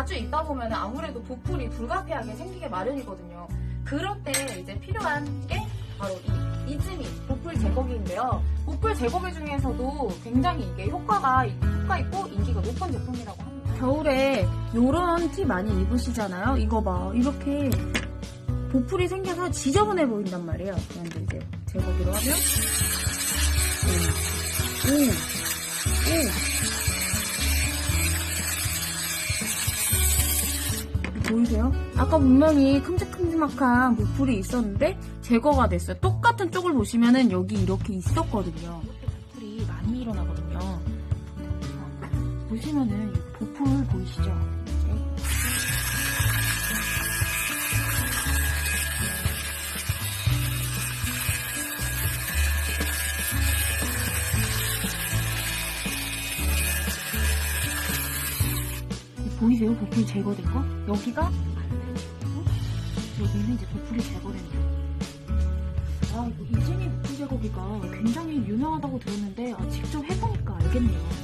자주 있다 보면 아무래도 보풀이 불가피하게 생기게 마련이거든요. 그럴 때 이제 필요한 게 바로 이 이즈미 보풀 제거기인데요. 보풀 제거기 중에서도 굉장히 이게 효과가 효과 있고 인기가 높은 제품이라고 합니다. 겨울에 요런 티 많이 입으시잖아요. 이거 봐. 이렇게 보풀이 생겨서 지저분해 보인단 말이에요. 그런데 이제 제거기로 하면 오, 오, 오. 보이세요? 아까 분명히 큼직큼직한 보풀이 있었는데 제거가 됐어요. 똑같은 쪽을 보시면은 여기 이렇게 있었거든요. 보풀이 많이 일어나거든요. 보시면은 이 보풀 보이시죠? 보이세요? 보풀 제거된 거? 여기가 안 되고 여기는 이제 보풀이 제거된 거. 아, 이거 이즈미 보풀 제거기가 굉장히 유명하다고 들었는데 아, 직접 해보니까 알겠네요.